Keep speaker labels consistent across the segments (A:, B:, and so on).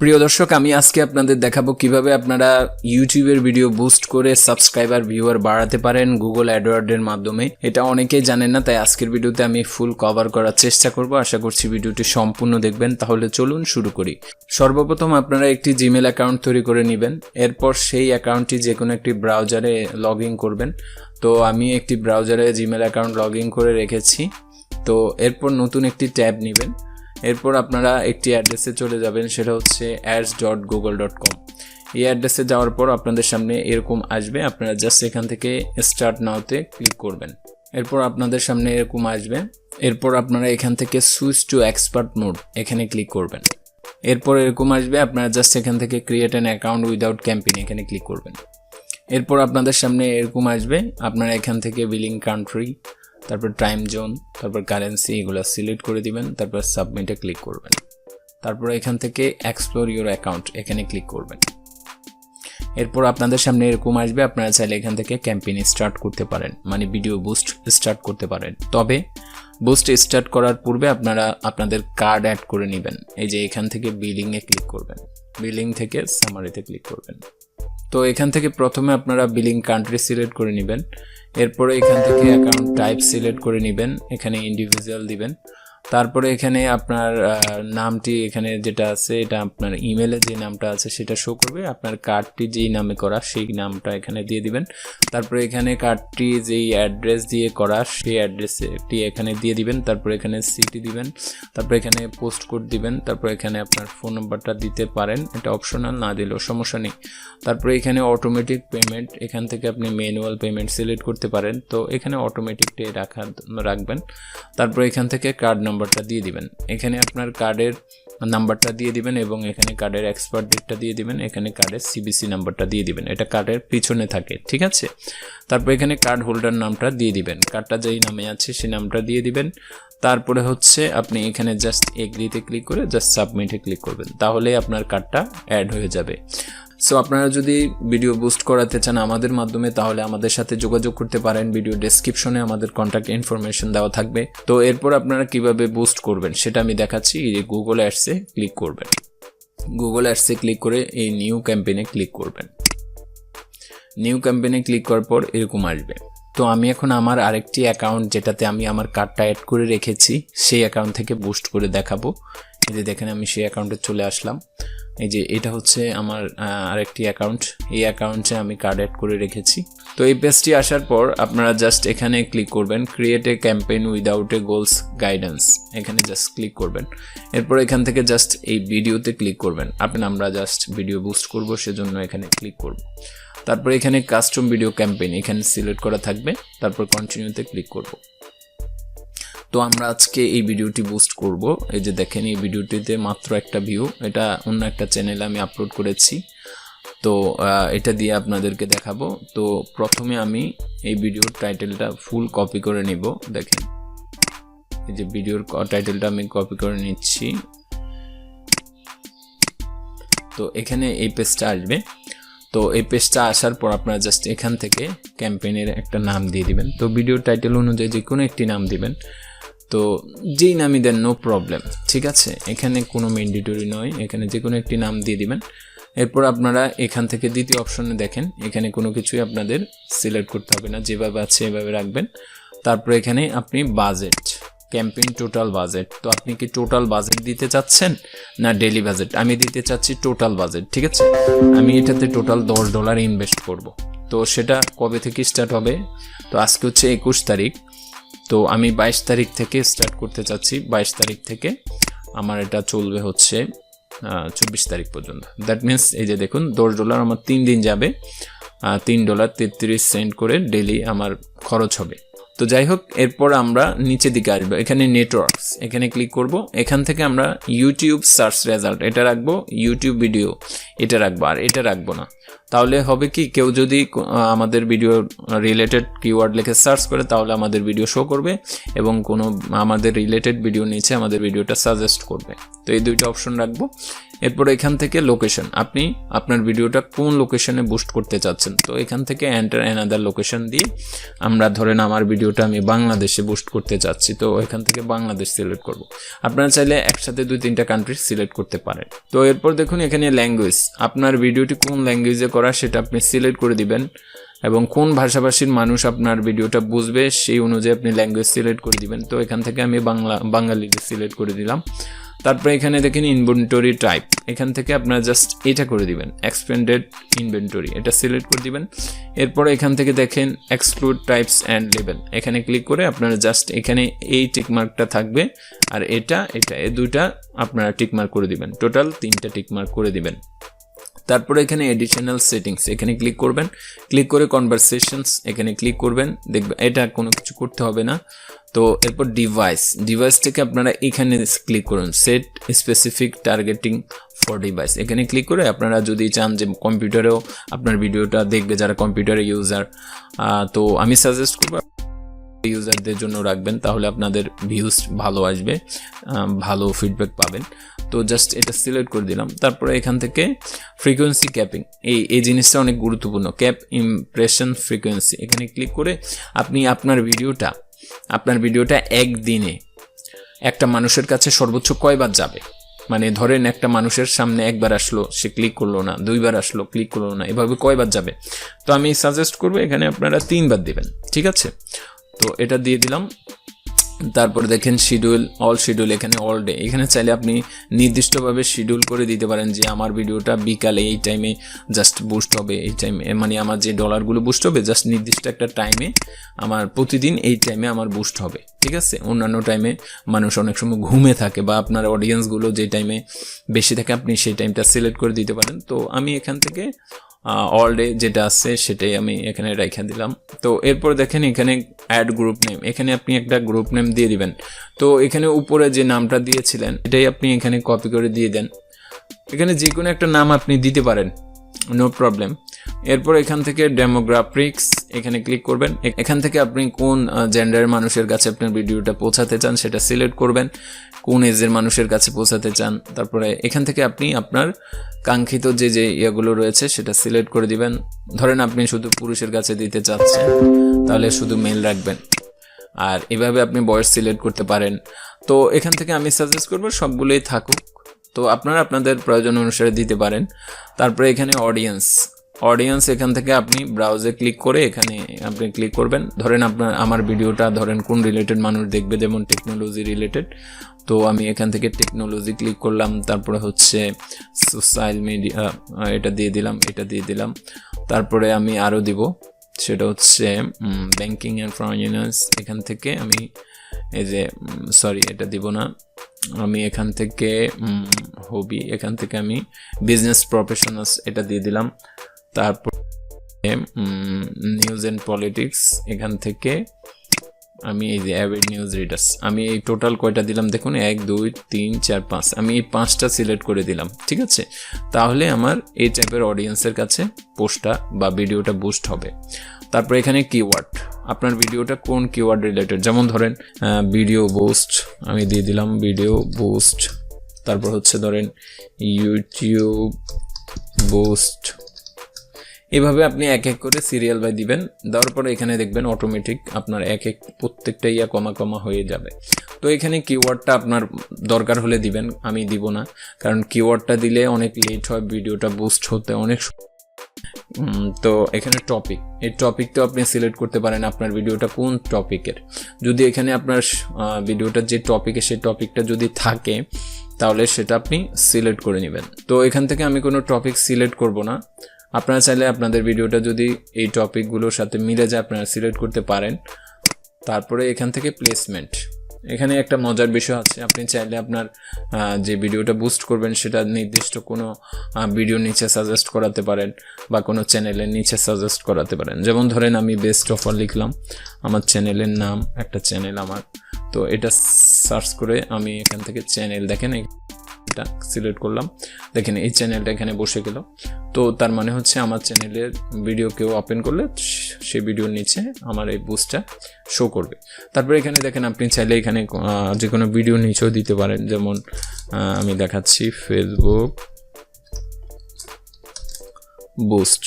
A: প্রিয় দর্শক, আমি আজকে আপনাদের দেখাবো কীভাবে আপনারা ইউটিউবের ভিডিও বুস্ট করে সাবস্ক্রাইবার ভিউয়ার বাড়াতে পারেন গুগল অ্যাডওয়ার্ডের মাধ্যমে। এটা অনেকেই জানেন না, তাই আজকের ভিডিওতে আমি ফুল কভার করার চেষ্টা করব। আশা করছি ভিডিওটি সম্পূর্ণ দেখবেন। তাহলে চলুন শুরু করি। সর্বপ্রথম আপনারা একটি জিমেল অ্যাকাউন্ট তৈরি করে নেবেন। এরপর সেই অ্যাকাউন্টটি যে কোনো একটি ব্রাউজারে লগ করবেন। তো আমি একটি ব্রাউজারে জিমেল অ্যাকাউন্ট লগ করে রেখেছি। তো এরপর নতুন একটি ট্যাব নেবেন। এরপর আপনারা একটি অ্যাড্রেসে চলে যাবেন, সেটা হচ্ছে ads dot Google dot com এই অ্যাড্রেসে যাওয়ার পর আপনাদের সামনে এরকম আসবে, আপনারা জাস্ট এখান থেকে স্টার্ট নাওতে ক্লিক করবেন। এরপর আপনাদের সামনে এরকম আসবে, এরপর আপনারা এখান থেকে সুইচ টু এক্সপার্ট মোড এখানে ক্লিক করবেন। এরপর এরকম আসবে, আপনারা জাস্ট এখান থেকে create an account without campaign এখানে ক্লিক করবেন। এরপর আপনাদের সামনে এরকম আসবে, আপনারা এখান থেকে বিলিং কান্ট্রি তারপর টাইম জোন তারপর কারেন্সি এগুলো সিলেক্ট করে দিবেন, তারপর সাবমিটে ক্লিক করবেন। তারপর এখান থেকে এক্সপ্লোর ইউর অ্যাকাউন্ট এখানে ক্লিক করবেন। এরপর আপনাদের সামনে এরকম আসবে, আপনারা চাইলে এখান থেকে ক্যাম্পেইন স্টার্ট করতে পারেন মানে ভিডিও বুস্ট স্টার্ট করতে পারেন। তবে বুস্ট স্টার্ট করার পূর্বে আপনারা আপনাদের কার্ড অ্যাড করে নেবেন। এই যে এখান থেকে বিলিংয়ে ক্লিক করবেন। বিলিং থেকে সামারিতে ক্লিক করবেন। তো এখান থেকে প্রথমে আপনারা বিলিং কান্ট্রি সিলেক্ট করে নেবেন। এরপরে এখান থেকে অ্যাকাউন্ট টাইপ সিলেক্ট করে নেবেন। এখানে ইন্ডিভিজুয়াল দিবেন। তারপরে এখানে আপনার নামটি এখানে যেটা আছে, এটা আপনার ইমেলে যে নামটা আছে সেটা শো করবে। আপনার কার্ডটি যেই নামে করা, সেই নামটা এখানে দিয়ে দিবেন। তারপরে এখানে কার্ডটি যেই অ্যাড্রেস দিয়ে করা, সেই অ্যাড্রেসটি এখানে দিয়ে দিবেন। তারপরে এখানে সিটি দিবেন। তারপরে এখানে পোস্ট কোড দিবেন। তারপরে এখানে আপনার ফোন নাম্বারটা দিতে পারেন। এটা অপশনাল না দিলেও সমস্যা নেই। তারপরে এখানে অটোমেটিক পেমেন্ট এখান থেকে আপনি ম্যানুয়াল পেমেন্ট সিলেক্ট করতে পারেন। তো এখানে অটোমেটিকটাই রাখা রাখবেন। তারপরে এখান থেকে কার্ড নাম্বারটা দিয়ে দিবেন। এখানে আপনার কার্ডের নাম্বারটা দিয়ে দিবেন এবং এখানে কার্ডের এক্সপায়ার ডেটটা দিয়ে দিবেন, এখানে কার্ডের সিবিসি নাম্বারটা দিয়ে দিবেন। এটা কার্ডের পিছনে থাকে, ঠিক আছে? তারপর এখানে কার্ড হোল্ডার নামটা দিয়ে দিবেন। কার্ডটা যেই নামে আছে সেই নামটা দিয়ে দিবেন। তারপরে হচ্ছে আপনি এখানে জাস্ট এগ্রিতে ক্লিক করে জাস্ট সাবমিটে ক্লিক করবেন। তাহলে আপনার কার্ডটা অ্যাড হয়ে যাবে। সো আপনারা যদি ভিডিও বুস্ট করাতে চান আমাদের মাধ্যমে, তাহলে আমাদের সাথে যোগাযোগ করতে পারেন। ভিডিও ডেসক্রিপশনে আমাদের কন্ট্যাক্ট ইনফরমেশন দেওয়া থাকবে। তো, এরপর আপনারা কীভাবে বুস্ট করবেন, সেটা আমি দেখাচ্ছি। যে গুগল অ্যাডসে ক্লিক করবেন। গুগল অ্যাডসে ক্লিক করে এই নিউ ক্যাম্পেইনে ক্লিক করবেন। নিউ ক্যাম্পেইনে ক্লিক করার পর এরকম আসবে। তো, আমি এখন আমার আরেকটি অ্যাকাউন্ট যেটাতে আমি আমার কার্ডটা অ্যাড করে রেখেছি, সেই অ্যাকাউন্ট থেকে বুস্ট করে দেখাবো। এই যে দেখেন, আমি সেই অ্যাকাউন্টে চলে আসলাম। এই যে এটা হচ্ছে আমার আরেকটি অ্যাকাউন্ট এই অ্যাকাউন্টে আমি কার্ড অ্যাড করে রেখেছি। তো এই পেজটি আসার পর আপনারা জাস্ট এখানে ক্লিক করবেন create a campaign without a goals guidance এখানে জাস্ট ক্লিক করবেন। এরপর এখান থেকে জাস্ট এই ভিডিওতে ক্লিক করবেন। আপনি, আমরা জাস্ট ভিডিও বুস্ট করব, সেজন্য এখানে ক্লিক করব। তারপর এখানে কাস্টম ভিডিও ক্যাম্পেইন এখানে সিলেক্ট করা থাকবে। তারপর কন্টিনিউতে ক্লিক করব। তো আমরা আজকে এই ভিডিওটি বুস্ট করব। এই যে দেখেন, এই ভিডিওটিতে মাত্র একটা ভিউ এটা অন্য একটা চ্যানেলে আমি আপলোড করেছি। তো এটা দিয়ে আপনাদেরকে দেখাবো। তো, প্রথমে আমি এই ভিডিওর টাইটেলটা ফুল কপি করে নিব। দেখেন, এই যে ভিডিওর টাইটেলটা আমি কপি করে নিচ্ছি। তো, এখানে এই পেজটা আসবে। তো, এই পেজটা আসার পর আপনারা জাস্ট এখান থেকে ক্যাম্পেইনের একটা নাম দিয়ে দিবেন। তো ভিডিও টাইটেল অনুযায়ী যে কোনো একটি নাম দিবেন। তো যেই নামই দেন নো প্রবলেম ঠিক আছে? এখানে কোনো ম্যান্ডেটরি নয়, এখানে যে কোনো একটি নাম দিয়ে দিবেন। এরপর আপনারা এখান থেকে দ্বিতীয় অপশনে দেখেন, এখানে কোনো কিছুই আপনাদের সিলেক্ট করতে হবে না, যেভাবে আছে এভাবে রাখবেন। তারপর এখানে আপনি বাজেট ক্যাম্পেইন টোটাল বাজেট তো আপনি কি টোটাল বাজেট দিতে চাচ্ছেন না ডেলি বাজেট আমি দিতে চাচ্ছি টোটাল বাজেট ঠিক আছে? আমি এটাতে টোটাল দশ ডলার ইনভেস্ট করব। তো সেটা কবে থেকে স্টার্ট হবে? তো আজকে হচ্ছে একুশ তারিখ তো আমি বাইশ তারিখ থেকে স্টার্ট করতে চাচ্ছি বাইশ তারিখ থেকে আমার এটা চলবে হচ্ছে চব্বিশ তারিখ পর্যন্ত। দ্যাট মিন্স এই যে দেখুন, দশ ডলার আমার তিন দিন যাবে তিন ডলার তেত্রিশ সেন্ট করে ডেলি আমার খরচ হবে। তো যাই হোক, এরপর আমরা নিচের দিকে আসব। এখানে নেটওয়ার্কস এখানে ক্লিক করব। এখান থেকে আমরা ইউটিউব সার্চ রেজাল্ট এটা রাখব। ইউটিউব ভিডিও এটা রাখব। আর এটা রাখব না। তাহলে হবে কি, কেউ যদি আমাদের ভিডিও রিলেটেড কিওয়ার্ড লিখে সার্চ করে, তাহলে আমাদের ভিডিও শো করবে এবং কোনো আমাদের রিলেটেড ভিডিও নিচে আমাদের ভিডিওটা সাজেস্ট করবে। তো এই দুইটা অপশন রাখব। এরপর এখান থেকে লোকেশন আপনি আপনার ভিডিওটা কোন লোকেশনে বুস্ট করতে চাচ্ছেন? তো এখান থেকে এন্টার অ্যানাদার লোকেশন দিয়ে আমরা ধরেন আমার ভিডিওটা আমি বাংলাদেশে বুস্ট করতে চাচ্ছি, তো এখান থেকে বাংলাদেশ সিলেক্ট করব। আপনারা চাইলে একসাথে দুই তিনটা কান্ট্রি সিলেক্ট করতে পারেন। তো এরপর দেখুন এখানে ল্যাঙ্গুয়েজ আপনার ভিডিওটি কোন ল্যাঙ্গুয়েজে করা, সেটা আপনি সিলেক্ট করে দিবেন এবং কোন ভাষাভাষীর মানুষ আপনার ভিডিওটা বুঝবে সেই অনুযায়ী আপনি ল্যাঙ্গুয়েজ সিলেক্ট করে দিবেন। তো এখান থেকে আমি বাংলা বাঙালিতে সিলেক্ট করে দিলাম। তারপরে এখানে দেখেন ইনভেন্টরি টাইপ এখান থেকে আপনারা জাস্ট এটা করে দিবেন এক্সপেন্ডেড ইনভেন্টরি এটা সিলেক্ট করে দিবেন। এরপরে এখান থেকে দেখেন এক্সক্লুড টাইপস অ্যান্ড লেভেল এখানে ক্লিক করে আপনারা জাস্ট এখানে এই টিকমার্কটা থাকবে আর এটা এটা এই দুইটা আপনারা টিকমার্ক করে দিবেন। টোটাল তিনটা টিকমার্ক করে দিবেন। তারপরে এখানে এডিশনাল সেটিংস এখানে ক্লিক করবেন। ক্লিক করে কনভারসেশনস এখানে ক্লিক করবেন। দেখবেন, এটা কোনো কিছু করতে হবে না। তো এরপর ডিভাইস ডিভাইস থেকে আপনারা এখানে ক্লিক করুন। Set specific targeting for device এখানে ক্লিক করে আপনারা যদি চান যে কম্পিউটারেও আপনার ভিডিওটা দেখবে, যারা কম্পিউটারে ইউজার তো আমি সাজেস্ট করব ইউজারদের জন্য রাখবেন, তাহলে আপনাদের ভিউজ ভালো আসবে ভালো ফিডব্যাক পাবেন। তো জাস্ট এটা সিলেক্ট করে দিলাম। তারপরে এখান থেকে ফ্রিকোয়েন্সি ক্যাপিং এই এই জিনিসটা অনেক গুরুত্বপূর্ণ। ক্যাপ ইমপ্রেশন ফ্রিকোয়েন্সি এখানে ক্লিক করে আপনি আপনার ভিডিওটা আপনার ভিডিওটা একদিনে একটা মানুষের কাছে সর্বোচ্চ কয়বার যাবে? মানে ধরেন একটা মানুষের সামনে একবার আসলো, সে ক্লিক করল না, দুইবার আসলো ক্লিক করল না, এভাবে কয়বার যাবে? তো আমি সাজেস্ট করব এখানে আপনারা তিনবার দেবেন, ঠিক আছে? তো এটা দিয়ে দিলাম। তারপরে দেখেন শিডিউল অল শিডিউল এখানে অল ডে এখানে চাইলে আপনি নির্দিষ্টভাবে শিডিউল করে দিতে পারেন যে আমার ভিডিওটা বিকালে এই টাইমে জাস্ট বুস্ট হবে। এই টাইমে মানে আমার যে ডলারগুলো বুস্ট হবে জাস্ট নির্দিষ্ট একটা টাইমে আমার প্রতিদিন এই টাইমে আমার বুস্ট হবে। ঠিক আছে? অন্যান্য টাইমে মানুষ অনেক সময় ঘুমে থাকে বা আপনার অডিয়েন্সগুলো যে টাইমে বেশি থাকে, আপনি সেই টাইমটা সিলেক্ট করে দিতে পারেন। তো আমি এখান থেকে অল ডে যেটা আছে সেটাই আমি এখানে রেখে দিলাম। তো এরপর দেখেন এখানে অ্যাড গ্রুপ নেম এখানে আপনি একটা গ্রুপ নেম দিয়ে দিবেন। তো এখানে উপরে যে নামটা দিয়েছিলেন, এটাই আপনি এখানে কপি করে দিয়ে দেন। এখানে যে কোনো একটা নাম আপনি দিতে পারেন। নো প্রবলেম এরপর এখান থেকে ডেমোগ্রাফিক্স এখানে ক্লিক করবেন। এখান থেকে আপনি কোন জেন্ডারের মানুষের কাছে আপনার ভিডিওটা পৌঁছাতে চান সেটা সিলেক্ট করবেন। কোন এজের মানুষের কাছে পৌঁছাতে চান, তারপরে এখান থেকে আপনি আপনার কাঙ্ক্ষিত যে যে ইয়েগুলো রয়েছে সেটা সিলেক্ট করে দিবেন। ধরেন আপনি শুধু পুরুষের কাছে দিতে চাচ্ছেন, তাহলে শুধু মেল রাখবেন। আর এভাবে আপনি বয়স সিলেক্ট করতে পারেন। তো এখান থেকে আমি সাজেস্ট করব সবগুলোই থাকুক। তো আপনারা আপনাদের প্রয়োজন অনুসারে দিতে পারেন। তারপরে এখানে অডিয়েন্স অডিয়েন্স এখান থেকে আপনি ব্রাউজে ক্লিক করে এখানে আপনি ক্লিক করবেন। ধরেন আপনার, আমার ভিডিওটা ধরেন কোন রিলেটেড মানুষ দেখবে, যেমন টেকনোলজি রিলেটেড তো আমি এখান থেকে টেকনোলজি ক্লিক করলাম, তারপরে হচ্ছে সোশ্যাল মিডিয়া এটা দিয়ে দিলাম, এটা দিয়ে দিলাম। তারপরে আমি আরও দিব, সেটা হচ্ছে ব্যাংকিং অ্যান্ড ফাইন্যান্স এখান থেকে আমি এই যে সরি এটা দিব না। আমি এখান থেকে হবি এখান থেকে আমি বিজনেস প্রফেশনালস এটা দিয়ে দিলাম। তারপর নিউজ অ্যান্ড পলিটিক্স এখান থেকে আমি এই যে অ্যাভেড নিউজ রিডার্স আমি এই টোটাল কয়টা দিলাম দেখুন? এক, দুই, তিন, চার, পাঁচ। আমি এই পাঁচটা সিলেক্ট করে দিলাম, ঠিক আছে? তাহলে আমার এই টাইপের অডিয়েন্সের কাছে পোস্টটা বা ভিডিওটা বুস্ট হবে। তারপর এখানে কিওয়ার্ড আপনার ভিডিওটা কোন কিওয়ার্ড রিলেটেড যেমন ধরেন ভিডিও বুস্ট আমি দিয়ে দিলাম ভিডিও বুস্ট তারপর হচ্ছে ধরেন ইউটিউব বুস্ট এভাবে আপনি এক এক করে সিরিয়াল বাই দিবেন, দেওয়ার পরে এখানে দেখবেন অটোমেটিক আপনার এক এক প্রত্যেকটা ইয়া কমা কমা হয়ে যাবে। তো এখানে কিওয়ার্ডটা আপনার দরকার হলে দিবেন, আমি দিব না। কারণ কিওয়ার্ডটা দিলে অনেক লেট হয় ভিডিওটা বুস্ট হতে অনেক তো এখানে টপিক এই টপিকটা আপনি সিলেক্ট করতে পারেন আপনার ভিডিওটা কোন টপিকের যদি এখানে আপনার আহ, ভিডিওটার যে টপিকে সেই টপিকটা যদি থাকে তাহলে সেটা আপনি সিলেক্ট করে নেবেন। তো এখান থেকে আমি কোনো টপিক সিলেক্ট করব না। আপনারা চাইলে আপনাদের ভিডিওটা যদি এই টপিকগুলোর সাথে মিলে যায় আপনারা সিলেক্ট করতে পারেন। তারপরে এখান থেকে প্লেসমেন্ট এখানে একটা মজার বিষয় আছে। আপনি চাইলে আপনার যে ভিডিওটা বুস্ট করবেন সেটা নির্দিষ্ট কোনো ভিডিও নিচে সাজেস্ট করাতে পারেন বা কোনো চ্যানেলের নিচে সাজেস্ট করাতে পারেন। যেমন ধরেন আমি বেস্ট অফার লিখলাম, আমার চ্যানেলের নাম, একটা চ্যানেল আমার। তো এটা সার্চ করে আমি এখান থেকে চ্যানেল দেখেন। এটা সিলেক্ট করলাম। দেখেন এই চ্যানেলটা এখানে বসে গেল। তো তার মানে হচ্ছে আমার চ্যানেলের ভিডিও কেউ ওপেন করলে সেই ভিডিওর নিচে আমার এই বুস্টটা শো করবে। তারপরে এখানে দেখেন আপনি চাইলে এখানে যে কোনো ভিডিও নিচেও দিতে পারেন। যেমন আমি দেখাচ্ছি ফেসবুক বুস্ট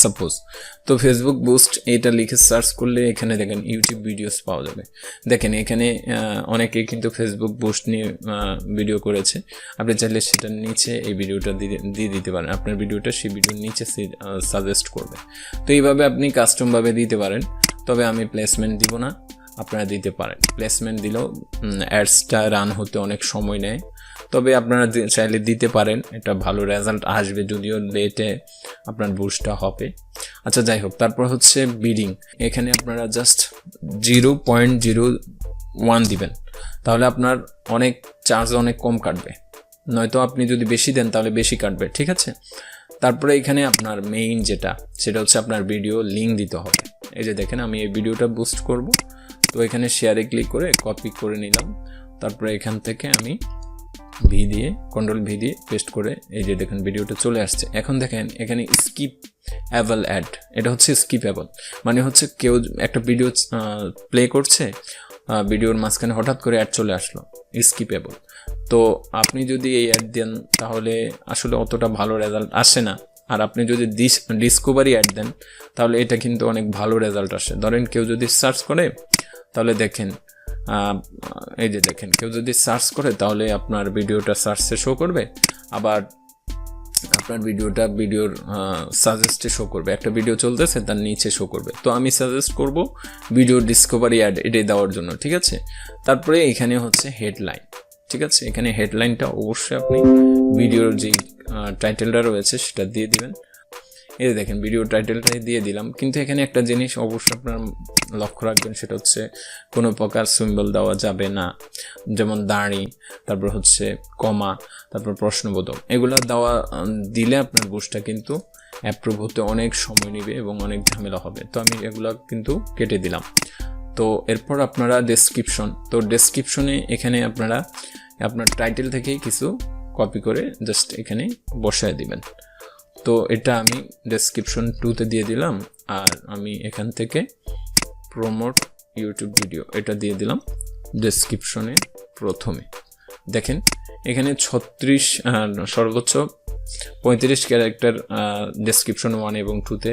A: সাপোজ তো ফেসবুক বুস্ট এটা লিখে সার্চ করলে এখানে দেখেন ইউটিউব ভিডিওস পাওয়া যাবে। দেখেন এখানে অনেকে কিন্তু ফেসবুক বুস্ট নিয়ে ভিডিও করেছে। আপনি চাইলে সেটার নিচে এই ভিডিওটা দিয়ে দিতে পারেন। আপনার ভিডিওটা সেই ভিডিওর নিচে সাজেস্ট করবে। তো এইভাবে আপনি কাস্টমভাবে দিতে পারেন। তবে আমি প্লেসমেন্ট দিব না, আপনারা দিতে পারেন। প্লেসমেন্ট দিলেও অ্যাডসটা রান হতে অনেক সময় নেয়। তবে আপনারা চাইলে দিতে পারেন। এটা ভালো রেজাল্ট আসবে যদিও লেটে আপনার বুস্টটা হবে। আচ্ছা যাই হোক, তারপর হচ্ছে বিডিং এখানে আপনারা just zero point zero one দিবেন। তাহলে আপনার অনেক চার্জ অনেক কম কাটবে। নয়তো আপনি যদি বেশি দেন, তাহলে বেশি কাটবে, ঠিক আছে? তারপরে এখানে আপনার মেইন যেটা, সেটা হচ্ছে আপনার ভিডিও লিঙ্ক দিতে হবে। এই যে দেখেন, আমি এই ভিডিওটা বুস্ট করব। তো এখানে শেয়ারে ক্লিক করে কপি করে নিলাম। তারপরে এখান থেকে আমি ভি দিয়ে কন্ট্রোল ভি দিয়ে পেস্ট করে এই যে দেখেন ভিডিওটা চলে আসছে। এখন দেখেন এখানে স্কিপ অ্যাভেল অ্যাড এটা হচ্ছে স্কিপ অ্যাভেল মানে হচ্ছে কেউ একটা ভিডিও প্লে করছে ভিডিওর মাঝখানে হঠাৎ করে অ্যাড চলে আসলো স্কিপেবল তো আপনি যদি এই অ্যাড দেন, তাহলে আসলে অতটা ভালো রেজাল্ট আসে না। আর আপনি যদি ডিস ডিসকভারি অ্যাড দেন, তাহলে এটা কিন্তু অনেক ভালো রেজাল্ট আসে। ধরেন কেউ যদি সার্চ করে, তাহলে দেখেন এই যে দেখেন, কেউ যদি সার্চ করে, তাহলে আপনার ভিডিওটা সার্চে শো করবে। আবার আপনার ভিডিওটা ভিডিওর সাজেস্টে শো করবে। একটা ভিডিও চলতেছে, তার নিচে শো করবে। তো আমি সাজেস্ট করব ভিডিও ডিসকভারি অ্যাড এটাই দেওয়ার জন্য, ঠিক আছে? তারপরে এখানে হচ্ছে হেডলাইন ঠিক আছে? এখানে হেডলাইনটা অবশ্যই আপনি ভিডিওর যে টাইটেলটা রয়েছে, সেটা দিয়ে দিবেন। এই দেখেন ভিডিও টাইটেলটাই দিয়ে দিলাম। কিন্তু এখানে একটা জিনিস অবশ্যই আপনার লক্ষ্য রাখবেন, সেটা হচ্ছে কোনো প্রকার সিম্বল দেওয়া যাবে না। যেমন দাঁড়ি, তারপর হচ্ছে কমা, তারপর প্রশ্নবোধক। এগুলো দেওয়া দিলে আপনার বুস্টটা কিন্তু অ্যাপ্রুভ হতে অনেক সময় নেবে এবং অনেক ঝামেলা হবে। তো আমি এগুলো কিন্তু কেটে দিলাম। তো এরপর আপনারা ডেসক্রিপশন তো ডেসক্রিপশনে এখানে আপনারা, আপনার টাইটেল থেকেই কিছু কপি করে জাস্ট এখানে বসায় দিবেন। তো এটা আমি ডেসক্রিপশন টুতে দিয়ে দিলাম, আর আমি এখান থেকে প্রমোট ইউটিউব ভিডিও এটা দিয়ে দিলাম ডেসক্রিপশনে প্রথমে। দেখেন, এখানে ছত্রিশ সর্বোচ্চ পঁয়ত্রিশ ক্যারেক্টার ডেসক্রিপশন ওয়ান এবং টুতে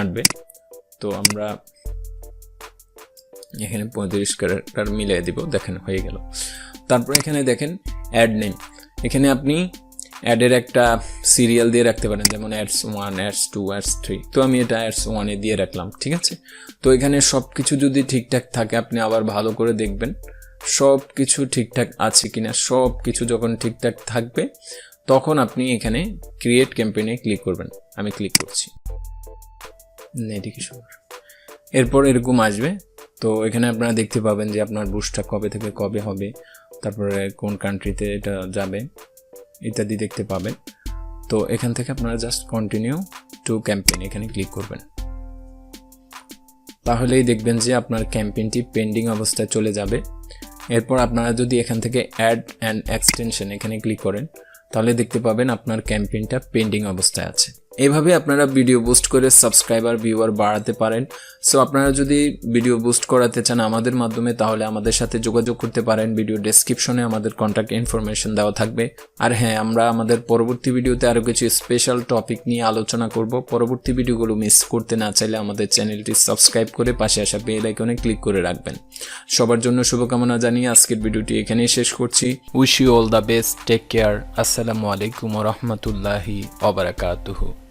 A: আনবে তো আমরা এখানে পঁয়ত্রিশ ক্যারেক্টার মিলিয়ে দিব, দেখেন হয়ে গেল। তারপর এখানে দেখেন অ্যাড নেম এখানে আপনি অ্যাডের একটা সিরিয়াল দিয়ে রাখতে পারেন, যেমন ads one, ads two, ads three. তো আমি এটা অ্যাডস ওয়ানে দিয়ে রাখলাম, ঠিক আছে? তো এখানে সব কিছু যদি ঠিকঠাক থাকে, আপনি আবার ভালো করে দেখবেন সব কিছু ঠিকঠাক আছে কি না সব কিছু যখন ঠিকঠাক থাকবে, তখন আপনি এখানে ক্রিয়েট ক্যাম্পেইনে ক্লিক করবেন। আমি ক্লিক করছি। নেটিকে এরপর এরকম আসবে। তো এখানে আপনারা দেখতে পাবেন যে আপনার বুস্টটা কবে থেকে কবে হবে, তারপরে কোন কান্ট্রিতে এটা যাবে। ইত্যাদি দেখতে পাবেন। তো এখান থেকে আপনারা জাস্ট কন্টিনিউ টু ক্যাম্পেইন এখানে ক্লিক করবেন। তাহলেই দেখবেন যে আপনার ক্যাম্পেইনটি পেন্ডিং অবস্থায় চলে যাবে। এরপর আপনারা যদি এখান থেকে অ্যাড অ্যান্ড এক্সটেনশন এখানে ক্লিক করেন, তাহলে দেখতে পাবেন আপনার ক্যাম্পেইনটা পেন্ডিং অবস্থায় আছে। এভাবে আপনারা ভিডিও বুস্ট করে সাবস্ক্রাইবার ভিউয়ার বাড়াতে পারেন। সো আপনারা যদি ভিডিও বুস্ট করাতে চান আমাদের মাধ্যমে, তাহলে আমাদের সাথে যোগাযোগ করতে পারেন। ভিডিও ডেসক্রিপশনে আমাদের কন্ট্যাক্ট ইনফরমেশন দেওয়া থাকবে। আর হ্যাঁ আমরা আমাদের পরবর্তী ভিডিওতে আরও কিছু স্পেশাল টপিক নিয়ে আলোচনা করব। পরবর্তী ভিডিওগুলো মিস করতে না চাইলে আমাদের চ্যানেলটি সাবস্ক্রাইব করে পাশে আসা বেল আইকনে ক্লিক করে রাখবেন। সবার জন্য শুভকামনা জানিয়ে আজকের ভিডিওটি এখানেই শেষ করছি। Wish you all the best take care আসসালামু আলাইকুম রহমতুল্লাহি অবরাকাতুহু